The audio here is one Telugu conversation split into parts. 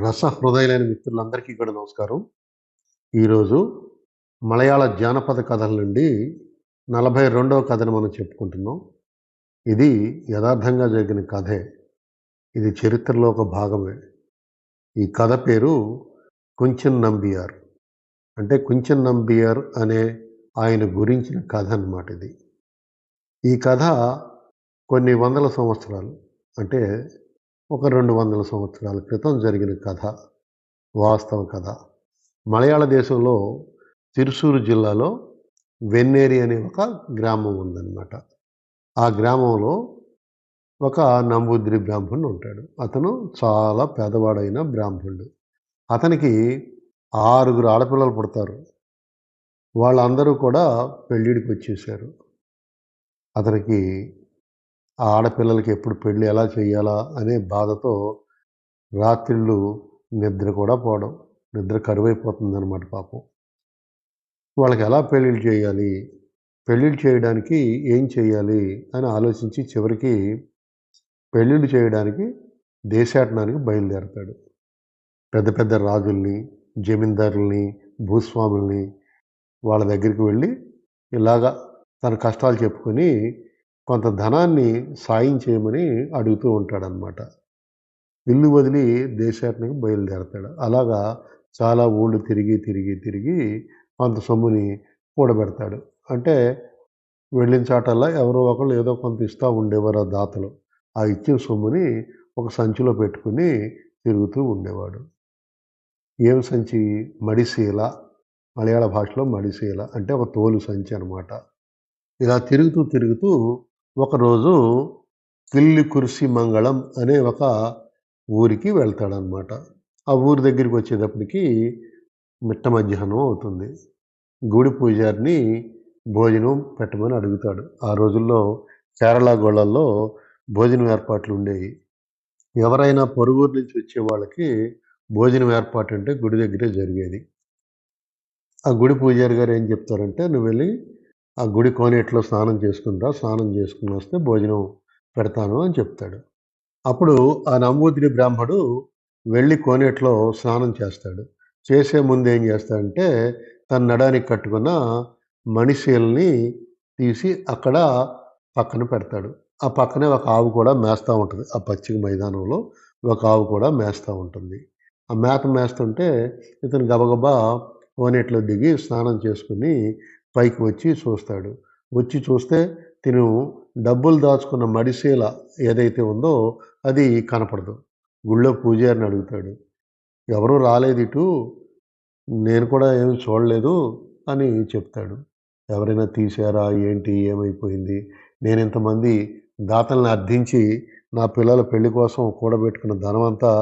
రస హృదయులైన మిత్రులందరికీ కూడా నమస్కారం. ఈరోజు మలయాళ జానపద కథల నుండి నలభై రెండవ కథను మనం చెప్పుకుంటున్నాం. ఇది యథార్థంగా జరిగిన కథే. ఇది చరిత్రలో ఒక భాగమే. ఈ కథ పేరు కుంచెన్ నంబియార్. అంటే కుంచెన్ నంబియార్ అనే ఆయన గురించిన కథ అన్నమాట ఇది. ఈ కథ కొన్ని వందల సంవత్సరాలు అంటే ఒక రెండు వందల సంవత్సరాల క్రితం జరిగిన కథ వాస్తవ కథ. మలయాళ దేశంలో తిరుసూరు జిల్లాలో వెన్నేరి అనే ఒక గ్రామం ఉందన్నమాట. ఆ గ్రామంలో ఒక నంబూద్రి బ్రాహ్మణుడు ఉంటాడు. అతను చాలా పేదవాడైన బ్రాహ్మణుడు. అతనికి ఆరుగురు ఆడపిల్లలు పుడతారు. వాళ్ళందరూ కూడా పెళ్ళిడికి వచ్చేసారు అతనికి ఆ ఆడపిల్లలకి ఎప్పుడు పెళ్ళి ఎలా చేయాలా అనే బాధతో రాత్రిళ్ళు నిద్ర కూడా పోవడం నిద్ర కరువైపోతుంది అనమాట పాపం. వాళ్ళకి ఎలా పెళ్ళిళ్ళు చేయాలి పెళ్ళిళ్ళు చేయడానికి ఏం చేయాలి అని ఆలోచించి చివరికి పెళ్ళిళ్ళు చేయడానికి దేశాటనానికి బయలుదేరతాడు. పెద్ద పెద్ద రాజుల్ని జమీందారుల్ని భూస్వాముల్ని వాళ్ళ దగ్గరికి వెళ్ళి ఇలాగా తన కష్టాలు చెప్పుకొని కొంత ధనాన్ని సాయం చేయమని అడుగుతూ ఉంటాడనమాట ఇల్లు వదిలి దేశాటనకి బయలుదేరతాడు. అలాగా చాలా ఊళ్ళు తిరిగి తిరిగి తిరిగి కొంత సొమ్ముని కూడబెడతాడు. అంటే వెళ్ళిన చాటల్లా ఎవరో ఒకళ్ళు ఏదో కొంత ఇస్తూ ఉండేవారు ఆ దాతలు. ఆ ఇచ్చిన సొమ్ముని ఒక సంచిలో పెట్టుకుని తిరుగుతూ ఉండేవాడు. ఏం సంచి మడిశీల మలయాళ భాషలో మడిశీల అంటే ఒక తోలు సంచి అనమాట ఇలా తిరుగుతూ తిరుగుతూ ఒకరోజు కిల్లి కురిసి మంగళం అనే ఒక ఊరికి వెళ్తాడనమాట ఆ ఊరి దగ్గరికి వచ్చేటప్పటికి మిట్ట మధ్యాహ్నం అవుతుంది. గుడి పూజారిని భోజనం పెట్టమని అడుగుతాడు. ఆ రోజుల్లో కేరళ గోళల్లో భోజనం ఏర్పాట్లు ఉండేవి ఎవరైనా పొరుగురు నుంచి వచ్చే వాళ్ళకి భోజనం ఏర్పాటు అంటే గుడి దగ్గరే జరిగేది. ఆ గుడి పూజారి గారు ఏం చెప్తారంటే నువ్వు వెళ్ళి ఆ గుడి కోనేట్లో స్నానం చేసుకుంటా స్నానం చేసుకుని వస్తే భోజనం పెడతాను అని చెప్తాడు. అప్పుడు ఆ నంబూతిరి బ్రాహ్మడు వెళ్ళి కోనేట్లో స్నానం చేస్తాడు. చేసే ముందు ఏం చేస్తాడంటే తన నడానికి కట్టుకున్న మణిశీలని తీసి అక్కడ పక్కన పెడతాడు. ఆ పక్కనే ఒక ఆవు కూడా మేస్తూ ఉంటుంది. ఆ పచ్చిక మైదానంలో ఒక ఆవు కూడా మేస్తూ ఉంటుంది. ఆ మేత మేస్తుంటే ఇతను గబగబా కోనేట్లో దిగి స్నానం చేసుకుని పైకి వచ్చి చూస్తాడు. వచ్చి చూస్తే తిను డబ్బులు దాచుకున్న మడిశీల ఏదైతే ఉందో అది కనపడదు. గుళ్ళో పూజారిని అడుగుతాడు ఎవరూ రాలేదు ఇటు నేను కూడా ఏమి చూడలేదు అని చెప్తాడు. ఎవరైనా తీశారా? ఏంటి? ఏమైపోయింది? నేను ఇంతమంది దాతల్ని అర్థించి నా పిల్లల పెళ్ళి కోసం కూడబెట్టుకున్న ధనం అంతా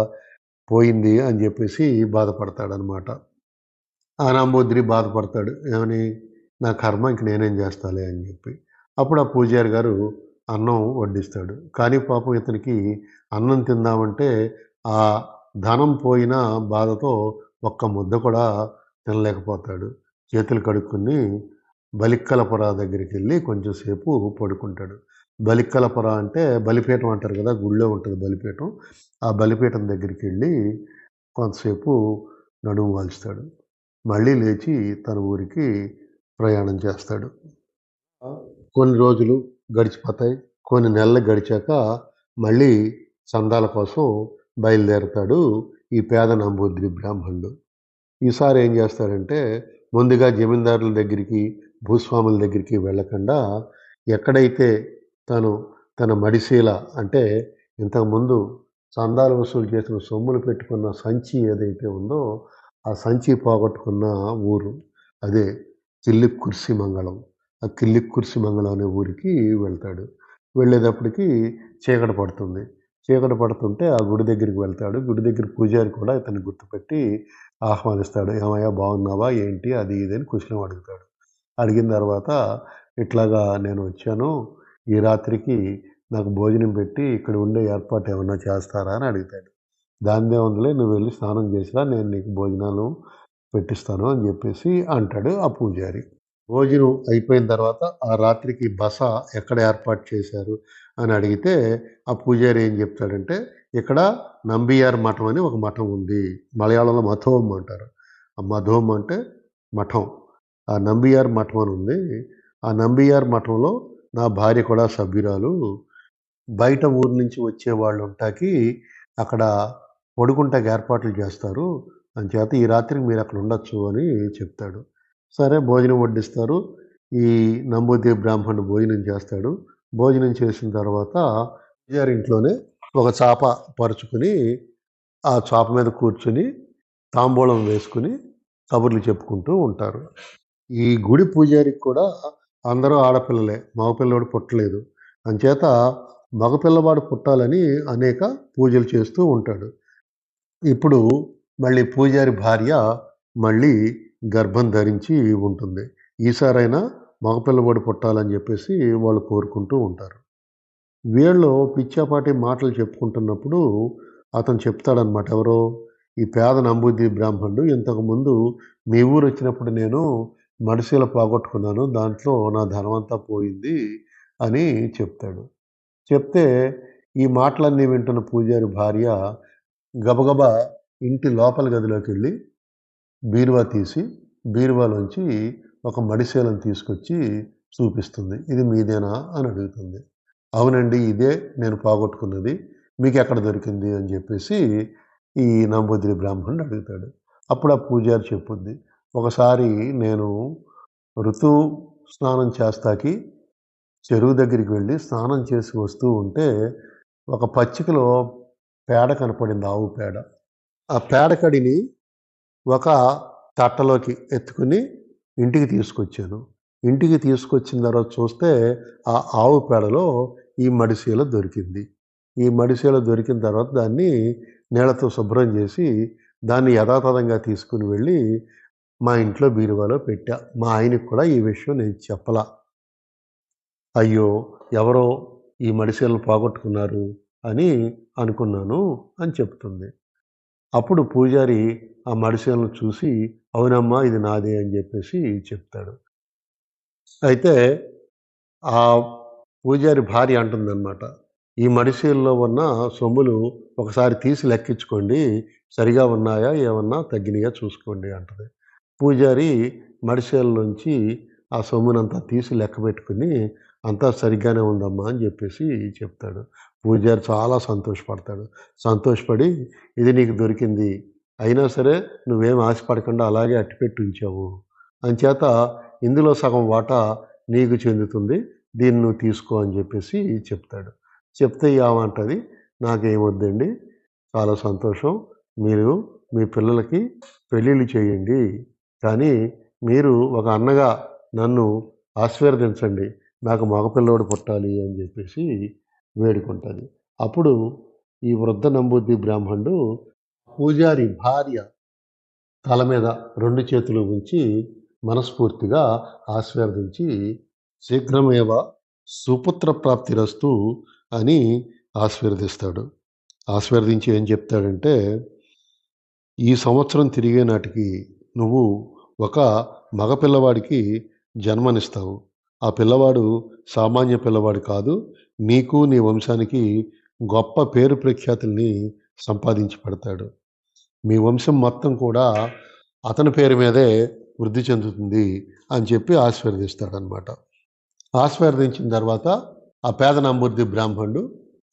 పోయింది అని చెప్పేసి బాధపడతాడనమాట ఆనాంబోద్రి బాధపడతాడు. ఏమని? నా కర్మ ఇంక నేనేం చేస్తాలే అని చెప్పి అప్పుడు ఆ పూజారి గారు అన్నం వడ్డిస్తాడు. కానీ పాపం ఇతనికి అన్నం తిందామంటే ఆ ధనం పోయిన బాధతో ఒక్క ముద్ద కూడా తినలేకపోతాడు. చేతులు కడుక్కుని బలిక్కలపుర దగ్గరికి వెళ్ళి కొంచెంసేపు పడుకుంటాడు. బలిక్కలపుర అంటే బలిపీఠం అంటారు కదా గుళ్ళో ఉంటుంది బలిపీఠం. ఆ బలిపీఠం దగ్గరికి వెళ్ళి కొంతసేపు నడుము వాల్చుతాడు. మళ్ళీ లేచి తన ఊరికి ప్రయాణం చేస్తాడు. కొన్ని రోజులు గడిచిపోతాయి. కొన్ని నెలలు గడిచాక మళ్ళీ చందాల కోసం బయలుదేరతాడు ఈ పేద నంబూద్రి బ్రాహ్మణుడు. ఈసారి ఏం చేస్తాడంటే ముందుగా జమీందారుల దగ్గరికి భూస్వాముల దగ్గరికి వెళ్ళకుండా ఎక్కడైతే తను తన మడిశీల అంటే ఇంతకుముందు చందాలు వసూలు చేసిన సొమ్ములు పెట్టుకున్న సంచి ఏదైతే ఉందో ఆ సంచి పోగొట్టుకున్న ఊరు. అదే కిల్లి కుర్సి మంగళం. ఆ కిల్లి కుర్సి మంగళం అనే ఊరికి వెళ్తాడు. వెళ్ళేటప్పటికి చీకటి పడుతుంది. చీకటి పడుతుంటే ఆ గుడి దగ్గరికి వెళ్తాడు. గుడి దగ్గర పూజారి కూడా ఇతన్ని గుర్తుపెట్టి ఆహ్వానిస్తాడు. ఏమయ్యా బాగున్నావా? ఏంటి? అది ఇది అని కుశలం అడుగుతాడు. అడిగిన తర్వాత ఇట్లాగా నేను వచ్చాను. ఈ రాత్రికి నాకు భోజనం పెట్టి ఇక్కడ ఉండే ఏర్పాటు ఏమన్నా చేస్తారా? అని అడుగుతాడు. దానిదే ఉందిలే నువ్వు వెళ్ళి స్నానం చేసినా నేను నీకు భోజనాలు పెట్టిస్తాను అని చెప్పేసి అంటాడు ఆ పూజారి. భోజనం అయిపోయిన తర్వాత ఆ రాత్రికి బస ఎక్కడ ఏర్పాటు చేశారు అని అడిగితే ఆ పూజారి ఏం చెప్తాడంటే ఇక్కడ నంబియార్ మఠం అని ఒక మఠం ఉంది. మలయాళంలో మథోం అంటారు. ఆ మధోం అంటే మఠం. ఆ నంబియార్ మఠం అని ఉంది. ఆ నంబియార్ మఠంలో నా భార్య కూడా సభ్యురాలు. బయట ఊరు నుంచి వచ్చే వాళ్ళు ఉంటాకి అక్కడ పడుకుంటాకి ఏర్పాట్లు చేస్తారు. అంచేత ఈ రాత్రికి మీరు అక్కడ ఉండొచ్చు అని చెప్తాడు. సరే భోజనం వడ్డిస్తారు. ఈ నంబూద్రి బ్రాహ్మణుడు భోజనం చేస్తాడు. భోజనం చేసిన తర్వాత పూజారి ఇంట్లోనే ఒక చాప పరుచుకుని ఆ చాప మీద కూర్చుని తాంబూలం వేసుకుని కబుర్లు చెప్పుకుంటూ ఉంటారు. ఈ గుడి పూజారికి కూడా అందరూ ఆడపిల్లలే మగపిల్లవాడు పుట్టలేదు. అంచేత మగపిల్లవాడు పుట్టాలని అనేక పూజలు చేస్తూ ఉంటాడు. ఇప్పుడు మళ్ళీ పూజారి భార్య మళ్ళీ గర్భం ధరించి ఉంటుంది. ఈసారైనా మగపిల్లవాడు పుట్టాలని చెప్పేసి వాళ్ళు కోరుకుంటూ ఉంటారు. వీళ్ళు పిచ్చాపాటి మాటలు చెప్పుకుంటున్నప్పుడు అతను చెప్తాడనమాట ఎవరో? ఈ పేద నంబూద్రి బ్రాహ్మణుడు ఇంతకుముందు మీ ఊరు వచ్చినప్పుడు నేను మడిసీల పోగొట్టుకున్నాను దాంట్లో నా ధనం అంతా పోయింది అని చెప్తాడు. చెప్తే ఈ మాటలన్నీ వింటున్న పూజారి భార్య గబగబా ఇంటి లోపల గదిలోకి వెళ్ళి బీరువా తీసి బీరువాలోంచి ఒక మడిశీలను తీసుకొచ్చి చూపిస్తుంది. ఇది మీదేనా అని అడుగుతుంది. అవునండి ఇదే నేను పోగొట్టుకున్నది. మీకు ఎక్కడ దొరికింది అని చెప్పేసి ఈ నంబూదిరి బ్రాహ్మణుడు అడుగుతాడు. అప్పుడు ఆ పూజారి చెప్పుద్ది ఒకసారి నేను ఋతు స్నానం చేస్తాకి చెరువు దగ్గరికి వెళ్ళి స్నానం చేసి వస్తూ ఉంటే ఒక పచ్చికలో పేడ కనపడింది ఆవు పేడ. ఆ పేడ కడిని ఒక తట్టలోకి ఎత్తుకుని ఇంటికి తీసుకొచ్చాను. ఇంటికి తీసుకొచ్చిన తర్వాత చూస్తే ఆ ఆవు పేడలో ఈ మడిసీల దొరికింది. ఈ మడిసీల దొరికిన తర్వాత దాన్ని నీళ్ళతో శుభ్రం చేసి దాన్ని యథాతథంగా తీసుకుని వెళ్ళి మా ఇంట్లో బీరువాలో పెట్టా. మా ఆయనకి కూడా ఈ విషయం నేను చెప్పలా. అయ్యో ఎవరో ఈ మడిసీలను పోగొట్టుకున్నారు అని అనుకున్నాను అని చెప్తుంది. అప్పుడు పూజారి ఆ మడిసేలను చూసి అవునమ్మా ఇది నాదే అని చెప్పేసి చెప్తాడు. అయితే ఆ పూజారి భార్య అంటుందన్నమాట ఈ మడిసీల్లో ఉన్న సొమ్ములు ఒకసారి తీసి లెక్కించుకోండి. సరిగా ఉన్నాయా? ఏమన్నా తగ్గినగా చూసుకోండి అంటది. పూజారి మడిసేలలోంచి ఆ సొమ్మునంతా తీసి లెక్క పెట్టుకుని అంతా సరిగ్గానే ఉందమ్మా అని చెప్పేసి చెప్తాడు. పూజారి చాలా సంతోషపడతాడు. సంతోషపడి ఇది నీకు దొరికింది. అయినా సరే నువ్వేం ఆశపడకుండా అలాగే అట్టిపెట్టి ఉంచావు. అంచేత ఇందులో సగం వాటా నీకు చెందుతుంది. దీన్ని నువ్వు తీసుకో అని చెప్పేసి చెప్తాడు. చెప్తే ఏమంటది? నాకేమొద్దండి? చాలా సంతోషం. మీరు మీ పిల్లలకి పెళ్ళిళ్ళు చేయండి. కానీ మీరు ఒక అన్నగా నన్ను ఆశీర్వదించండి. నాకు మగపిల్లోడు పుట్టాలి అని చెప్పేసి వేడుకుంటుంది. అప్పుడు ఈ వృద్ధ నంబూది బ్రాహ్మణుడు పూజారి భార్య తల మీద రెండు చేతులు ఉంచి మనస్ఫూర్తిగా ఆశీర్వదించి శీఘ్రమేవ సుపుత్ర ప్రాప్తి రస్తు అని ఆశీర్వదిస్తాడు. ఆశీర్వదించి ఏం చెప్తాడంటే ఈ సంవత్సరం తిరిగే నాటికి నువ్వు ఒక మగపిల్లవాడికి జన్మనిస్తావు. ఆ పిల్లవాడు సామాన్య పిల్లవాడు కాదు నీకు నీ వంశానికి గొప్ప పేరు ప్రఖ్యాతుల్ని సంపాదించి పెడతాడు. మీ వంశం మొత్తం కూడా అతని పేరు మీదే వృద్ధి చెందుతుంది అని చెప్పి ఆశీర్వదిస్తాడనమాట ఆశీర్వదించిన తర్వాత ఆ పేద నంబూర్ది బ్రాహ్మణుడు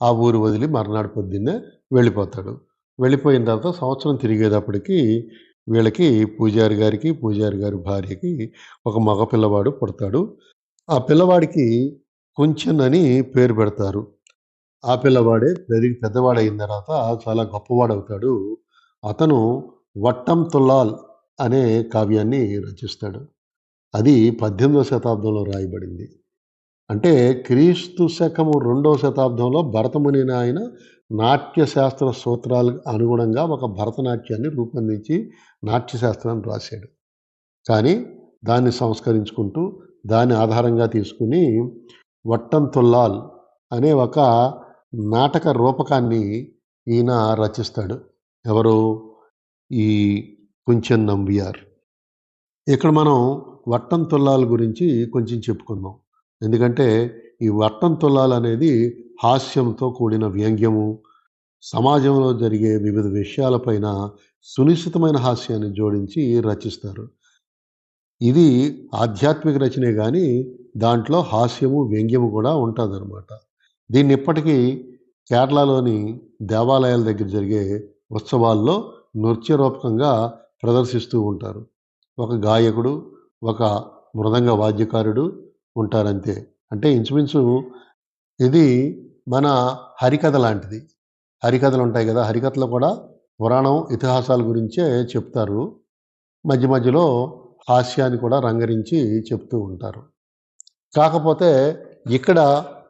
ఆ ఊరు వదిలి మర్నాడు పొద్దున్నే వెళ్ళిపోతాడు. వెళ్ళిపోయిన తర్వాత సంవత్సరం తిరిగేటప్పటికి వీళ్ళకి పూజారి గారికి పూజారి గారి భార్యకి ఒక మగ పిల్లవాడు పుడతాడు. ఆ పిల్లవాడికి కుంచన్ అని పేరు పెడతారు. ఆ పిల్లవాడే పెరిగి పెద్దవాడైన తర్వాత చాలా గొప్పవాడవుతాడు. అతను వట్టం తుల్లాల్ అనే కావ్యాన్ని రచిస్తాడు. అది పద్దెనిమిదవ శతాబ్దంలో రాయబడింది. అంటే క్రీస్తు శకము రెండవ శతాబ్దంలో భరతముని ఆయన నాట్యశాస్త్ర సూత్రాలకు అనుగుణంగా ఒక భరతనాట్యాన్ని రూపొందించి నాట్యశాస్త్రాన్ని రాశాడు. కానీ దాన్ని సంస్కరించుకుంటూ దాని ఆధారంగా తీసుకుని వట్టం తుల్లాల్ అనే ఒక నాటక రూపకాన్ని ఈయన రచిస్తాడు. ఎవరు? ఈ కుంచన్ నంబియార్ ఇక్కడ మనం వట్టం తుల్లాల గురించి కొంచెం చెప్పుకుందాం. ఎందుకంటే ఈ వట్టం తుల్లాలు అనేది హాస్యంతో కూడిన వ్యంగ్యము సమాజంలో జరిగే వివిధ విషయాలపైన సునిశ్చితమైన హాస్యాన్ని జోడించి రచిస్తారు. ఇది ఆధ్యాత్మిక రచనే కానీ దాంట్లో హాస్యము వ్యంగ్యము కూడా ఉంటుందన్నమాట. దీన్ని ఇప్పటికీ కేరళలోని దేవాలయాల దగ్గర జరిగే ఉత్సవాల్లో నృత్యరూపకంగా ప్రదర్శిస్తూ ఉంటారు. ఒక గాయకుడు ఒక మృదంగ వాద్యకారుడు ఉంటారంతే. అంటే ఇంచుమించు ఇది మన హరికథ లాంటిది. హరికథలు ఉంటాయి కదా హరికథలో కూడా పురాణం ఇతిహాసాల గురించే చెప్తారు. మధ్య మధ్యలో హాస్యాన్ని కూడా రంగరించి చెప్తూ ఉంటారు. కాకపోతే ఇక్కడ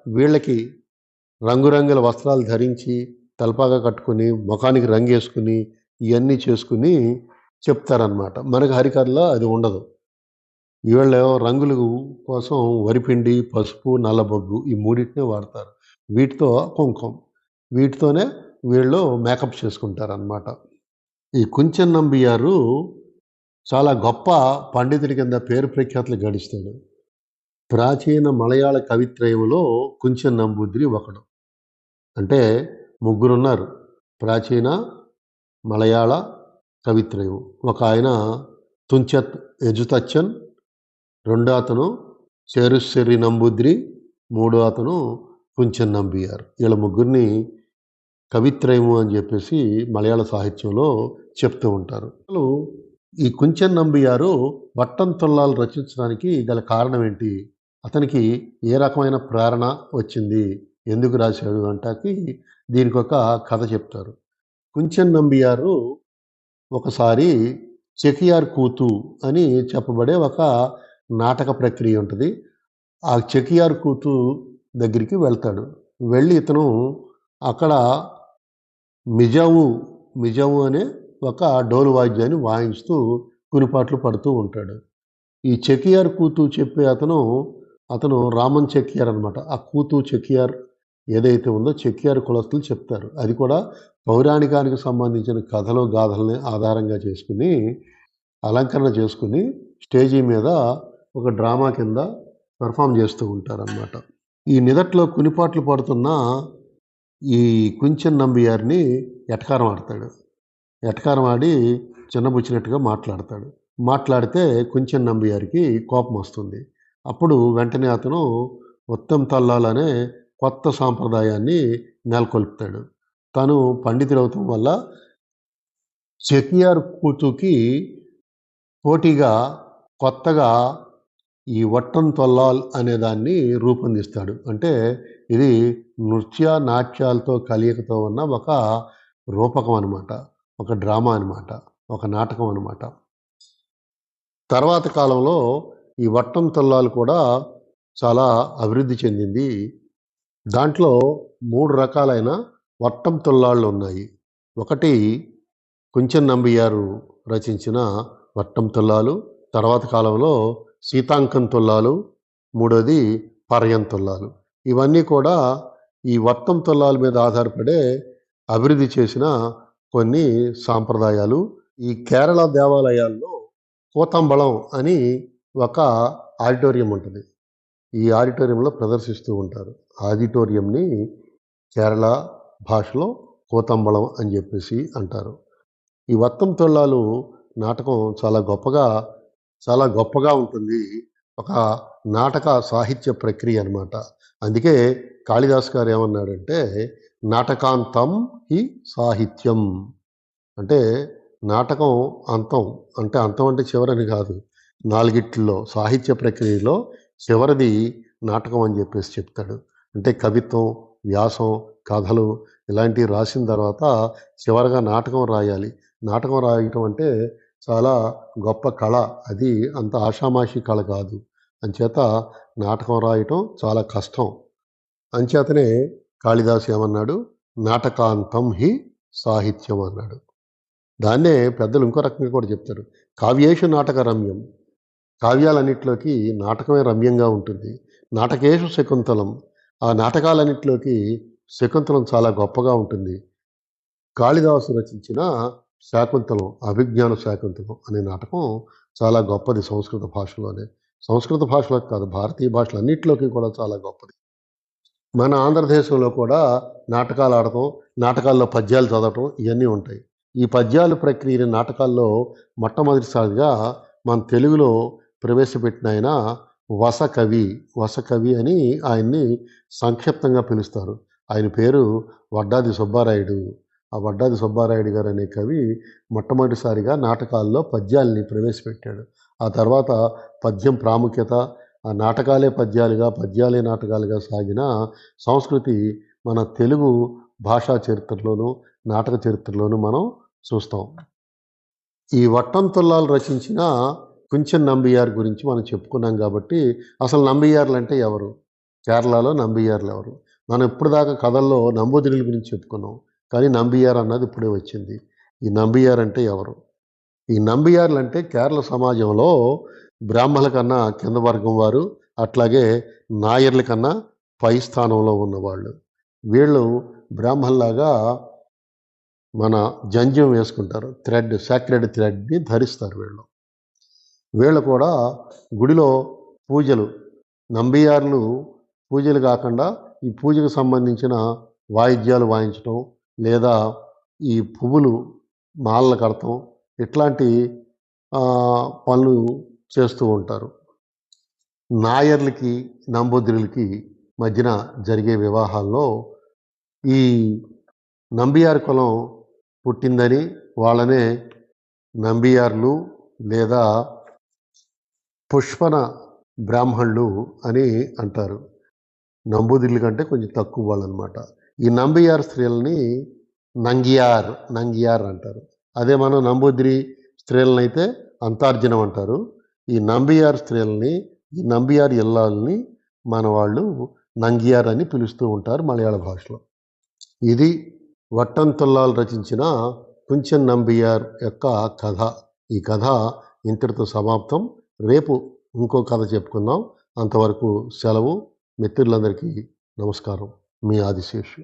వీళ్ళకి రంగురంగుల వస్త్రాలు ధరించి తలపాగా కట్టుకుని ముఖానికి రంగేసుకుని ఇవన్నీ చేసుకుని చెప్తారనమాట మనకు హరికథలో అది ఉండదు. వీళ్ళు రంగులు కోసం వరిపిండి పసుపు నల్లబొగ్గు ఈ మూడింటినే వాడతారు. వీటితో కుంకుమ. వీటితోనే వీళ్ళు మేకప్ చేసుకుంటారు అనమాట ఈ కుంచెన్ నంబియారు చాలా గొప్ప పండితుడి కింద పేరు ప్రఖ్యాతులు గడిస్తాడు. ప్రాచీన మలయాళ కవిత్రయంలో కుంచెన్ నంబూద్రి ఒకడు. అంటే ముగ్గురున్నారు. ప్రాచీన మలయాళ కవిత్రయం ఒక ఆయన తుంచత్ యజుతచ్చన్ రెండో అతను చేరుశ్శెర్రి నంబూద్రి మూడో అతను కుంచెన్ నంబియార్. వీళ్ళ ముగ్గురిని కవిత్రయము అని చెప్పేసి మలయాళ సాహిత్యంలో చెప్తూ ఉంటారు. ఈ కుంచెన్ నంబియారు వట్టం తొల్లాలు రచించడానికి గల కారణం ఏంటి అతనికి ఏ రకమైన ప్రేరణ వచ్చింది? ఎందుకు రాశాడు అంటాకి దీనికి ఒక కథ చెప్తారు. కుంచెన్ నంబియారు ఒకసారి చెకియార్ కూతు అని చెప్పబడే ఒక నాటక ప్రక్రియ ఉంటుంది. ఆ చెకియార్ కూతు దగ్గరికి వెళ్తాడు. వెళ్ళి ఇతను అక్కడ మిజావు మిజావు అనే ఒక డోలు వాద్యాన్ని వాయిస్తూ కునిపాట్లు పడుతూ ఉంటాడు. ఈ చెకియార్ కూతు చెప్పే అతను అతను రామన్ చెక్కియార్ అనమాట ఆ కూతు చెక్కియార్ ఏదైతే ఉందో చెక్కియార్ కులస్తులు చెప్తారు. అది కూడా పౌరాణికానికి సంబంధించిన కథలు గాథల్ని ఆధారంగా చేసుకుని అలంకరణ చేసుకుని స్టేజీ మీద ఒక డ్రామా కింద పెర్ఫామ్ చేస్తూ ఉంటారనమాట ఈ నిదట్లో కునిపాట్లు పడుతున్న ఈ కుంచెన్ నంబియార్ని ఎటకారం ఆడతాడు. ఎటకారం ఆడి చిన్నబుచ్చినట్టుగా మాట్లాడతాడు. మాట్లాడితే కొంచెం నంబియారికి కోపం వస్తుంది. అప్పుడు వెంటనే అతను ఉత్తమ్ తల్లాల్ అనే కొత్త సాంప్రదాయాన్ని నెలకొల్పుతాడు. తను పండితుడవటం వల్ల చెకియార్ కూతుకి పోటీగా కొత్తగా ఈ వట్టం తొల్లాల్ అనే దాన్ని రూపొందిస్తాడు. అంటే ఇది నృత్య నాట్యాలతో కలియకతో ఉన్న ఒక రూపకం అనమాట ఒక డ్రామా అనమాట ఒక నాటకం అనమాట తర్వాత కాలంలో ఈ వట్టం తల్లాలు కూడా చాలా అభివృద్ధి చెందింది. దాంట్లో మూడు రకాలైన వట్టం తొల్లాళ్ళు ఉన్నాయి. ఒకటి కుంచెన్ నంబియారు రచించిన వట్టం తొల్లాలు తర్వాత కాలంలో సీతాంకం తొల్లాలు మూడోది పర్యం తొల్లాలు. ఇవన్నీ కూడా ఈ వట్టం తొల్లాల మీద ఆధారపడే అభివృద్ధి చేసిన కొన్ని సాంప్రదాయాలు. ఈ కేరళ దేవాలయాల్లో కోతంబళం అని ఒక ఆడిటోరియం ఉంటుంది. ఈ ఆడిటోరియంలో ప్రదర్శిస్తూ ఉంటారు. ఆడిటోరియంని కేరళ భాషలో కోతంబళం అని చెప్పేసి అంటారు. ఈ వత్తం తొళ్ళాలు నాటకం చాలా గొప్పగా చాలా గొప్పగా ఉంటుంది. ఒక నాటక సాహిత్య ప్రక్రియ అనమాట అందుకే కాళిదాస్ గారు ఏమన్నాడంటే నాటకాంతం హి సాహిత్యం. అంటే నాటకం అంతం అంటే అంతం అంటే చివరని కాదు. నాలుగిట్లో సాహిత్య ప్రక్రియలో చివరిది నాటకం అని చెప్పేసి చెప్తాడు. అంటే కవిత్వం వ్యాసం కథలు ఇలాంటివి రాసిన తర్వాత చివరగా నాటకం రాయాలి. నాటకం రాయటం అంటే చాలా గొప్ప కళ. అది అంత ఆషామాషి కళ కాదు. అంచేత నాటకం రాయటం చాలా కష్టం. అంచేతనే కాళిదాసు ఏమన్నాడు? నాటకాంతం హి సాహిత్యం అన్నాడు. దాన్నే పెద్దలు ఇంకో రకంగా కూడా చెప్తారు. కావ్యేషు నాటక రమ్యం. కావ్యాలన్నింటిలోకి నాటకమే రమ్యంగా ఉంటుంది. నాటకేషు శకుంతలం. ఆ నాటకాలన్నింటిలోకి శకుంతలం చాలా గొప్పగా ఉంటుంది. కాళిదాసు రచించిన శాకుంతలం అభిజ్ఞాన శాకుంతలం అనే నాటకం చాలా గొప్పది సంస్కృత భాషలోనే. సంస్కృత భాషలో కాదు భారతీయ భాషలన్నింటిలోకి కూడా చాలా గొప్పది. మన ఆంధ్రదేశంలో కూడా నాటకాలు ఆడటం నాటకాల్లో పద్యాలు చదవటం ఇవన్నీ ఉంటాయి. ఈ పద్యాలు ప్రక్రియని నాటకాల్లో మొట్టమొదటిసారిగా మన తెలుగులో ప్రవేశపెట్టిన ఆయన వసకవి వసకవి అని ఆయన్ని సంక్షిప్తంగా పిలుస్తారు. ఆయన పేరు వడ్డాది సుబ్బారాయుడు. ఆ వడ్డాది సుబ్బారాయుడు గారు అనే కవి మొట్టమొదటిసారిగా నాటకాల్లో పద్యాల్ని ప్రవేశపెట్టాడు. ఆ తర్వాత పద్యం ప్రాముఖ్యత ఆ నాటకాలే పద్యాలుగా పద్యాలే నాటకాలుగా సాగిన సంస్కృతి మన తెలుగు భాషా చరిత్రలోను నాటక చరిత్రలోనూ మనం చూస్తాం. ఈ వట్టంతుల్లాలు రచించిన కుంచెన్ నంబియార్ గురించి మనం చెప్పుకున్నాం కాబట్టి అసలు నంబియార్లు అంటే ఎవరు? కేరళలో నంబియార్లు ఎవరు? మనం ఇప్పుడు దాకా కథల్లో నంబూదిరుల గురించి చెప్పుకున్నాం. కానీ నంబియార్ అన్నది ఇప్పుడే వచ్చింది. ఈ నంబియార్ అంటే ఎవరు? ఈ నంబియార్లు అంటే కేరళ సమాజంలో బ్రాహ్మణుల కన్నా కింద వర్గం వారు అట్లాగే నాయర్ల కన్నా పై స్థానంలో ఉన్నవాళ్ళు. వీళ్ళు బ్రాహ్మణులాగా మన జంజం వేసుకుంటారు. థ్రెడ్ సాక్రెడ్ థ్రెడ్ని ధరిస్తారు వీళ్ళు. వీళ్ళు కూడా గుడిలో పూజలు నంబియార్లు పూజలు కాకుండా ఈ పూజకు సంబంధించిన వాయిద్యాలు వాయించటం లేదా ఈ పువ్వులు మాలలు కడతాం. ఇట్లాంటి పనులు చేస్తూ ఉంటారు. నాయర్లకి నంబూద్రులకి మధ్యన జరిగే వివాహాల్లో ఈ నంబియార్ కులం పుట్టిందని వాళ్ళనే నంబియార్లు లేదా పుష్పన బ్రాహ్మణులు అని అంటారు. నంబూదిర్ల కంటే కొంచెం తక్కువ వాళ్ళు అనమాట ఈ నంబియార్ స్త్రీలని నంగియార్ నంగియార్ అంటారు. అదే మనం నంబూదిరి స్త్రీలను అయితే అంతార్జనం అంటారు. ఈ నంబియార్ స్త్రీలని ఈ నంబియార్ ఇల్లాలని మన వాళ్ళు నంగియార్ అని పిలుస్తూ ఉంటారు మలయాళ భాషలో. ఇది వట్టంతుల్లాలు రచించిన కుంచెన్ నంబియార్ యొక్క కథ. ఈ కథ ఇంతటితో సమాప్తం. రేపు ఇంకో కథ చెప్పుకుందాం. అంతవరకు సెలవు. మిత్రులందరికీ నమస్కారం. మీ ఆదిశేషు.